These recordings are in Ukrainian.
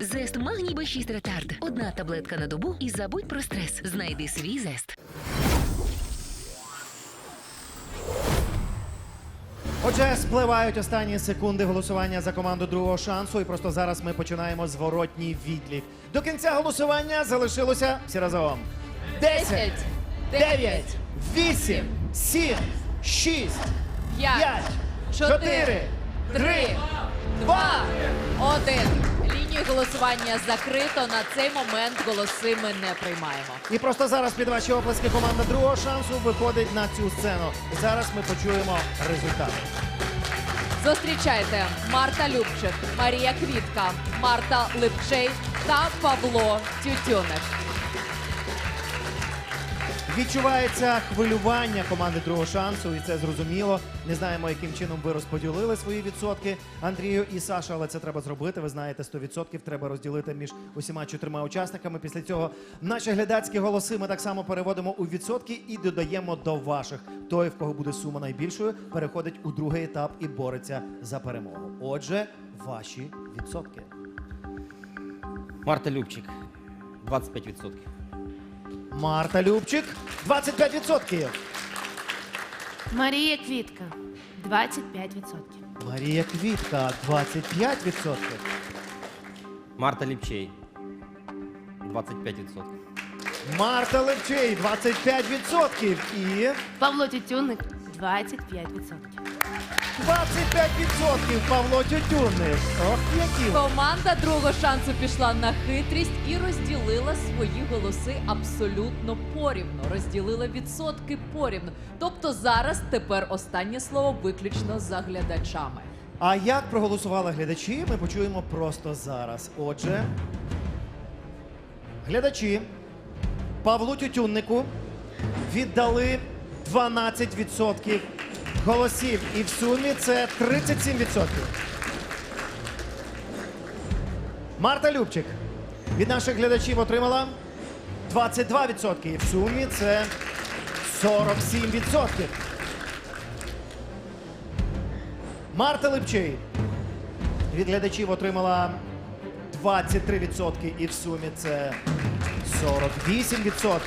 Зест магній Б6 ретард. Одна таблетка на добу і забудь про стрес. Знайди свій зест. Отже, спливають останні секунди голосування за команду другого шансу, і просто зараз ми починаємо зворотній відлік. До кінця голосування залишилося всі разом 10, 9, 8, 7, 6, 5, 4, 3, 2, 1. Лінію голосування закрито. На цей момент голоси ми не приймаємо. І просто зараз під ваші оплески команда другого шансу виходить на цю сцену. Зараз ми почуємо результат. Зустрічайте Марта Любчик, Марія Квітка, Марта Липчей та Павло Тютюник. Відчувається хвилювання команди другого шансу, і це зрозуміло. Не знаємо, яким чином ви розподілили свої відсотки Андрію і Саша, але це треба зробити. Ви знаєте, 100% треба розділити між усіма чотирма учасниками. Після цього наші глядацькі голоси ми так само переводимо у відсотки і додаємо до ваших. Той, в кого буде сума найбільшою, переходить у другий етап і бореться за перемогу. Отже, ваші відсотки. Марта Любчик, 25%. Марта Любчик 25%. Марія Квітка 25%. Марія Квітка 25%. Марта Ліпчей, 25%. Марта Левчей 25% і Павло Тютюник 25%. 25% Павло. Ох, які. Команда другого шансу пішла на хитрість і розділила свої голоси абсолютно порівну. Розділила відсотки порівну. Тобто зараз тепер останнє слово виключно за глядачами. А як проголосували глядачі, ми почуємо просто зараз. Отже, глядачі Павлу Тютюннику віддали 12% голосів. І в сумі це 37%. Марта Любчик від наших глядачів отримала 22%. І в сумі це 47%. Марта Липчей від глядачів отримала 23% і в сумі це 48%.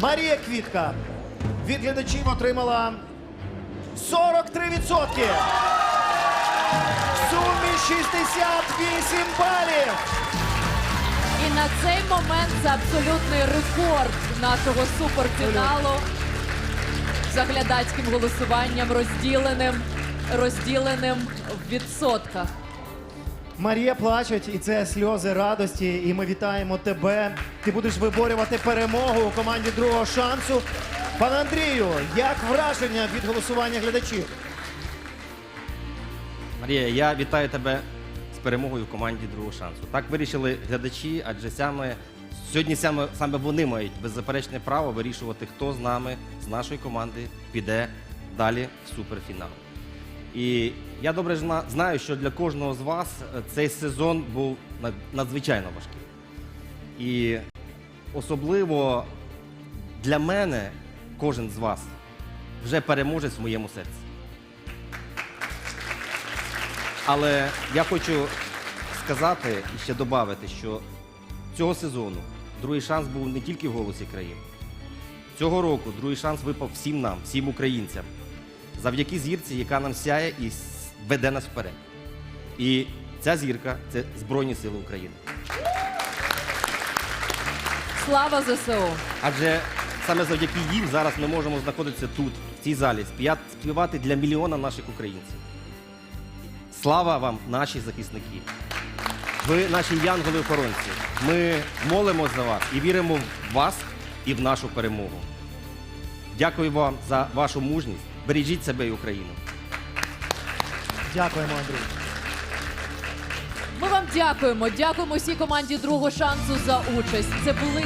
Марія Квітка від глядачів отримала 43%. В сумі 68 балів. І на цей момент це абсолютний рекорд нашого суперфіналу за глядацьким голосуванням розділеним, розділеним в відсотках. Марія плаче, і це сльози радості. І ми вітаємо тебе. Ти будеш виборювати перемогу у команді другого шансу. Пане Андрію, як враження від голосування глядачів? Марія, я вітаю тебе з перемогою в команді другого шансу. Так вирішили глядачі, адже саме сьогодні саме, саме вони мають беззаперечне право вирішувати, хто з нами, з нашої команди, піде далі в суперфінал. І я добре знаю, що для кожного з вас цей сезон був надзвичайно важкий. І особливо для мене кожен з вас вже переможець в моєму серці. Але я хочу сказати і ще додати, що цього сезону другий шанс був не тільки в голосі країни. Цього року другий шанс випав всім нам, всім українцям, завдяки зірці, яка нам сяє і веде нас вперед. І ця зірка це Збройні Сили України. Слава ЗСУ! Адже саме завдяки їм зараз ми можемо знаходитися тут, в цій залі, співати для мільйона наших українців. Слава вам, наші захисники! Ви наші янголи-охоронці. Ми молимо за вас і віримо в вас і в нашу перемогу. Дякую вам за вашу мужність. Бережіть себе і Україну. Дякуємо, Андрій. Ми вам дякуємо. Дякуємо всій команді другого шансу за участь. Це були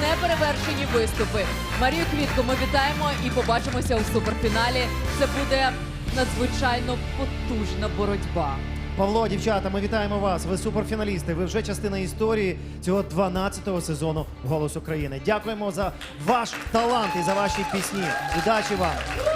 неперевершені виступи. Марію Квітку ми вітаємо і побачимося у суперфіналі. Це буде надзвичайно потужна боротьба. Павло, дівчата, ми вітаємо вас. Ви суперфіналісти. Ви вже частина історії цього 12-го сезону Голос України. Дякуємо за ваш талант і за ваші пісні. Удачі вам!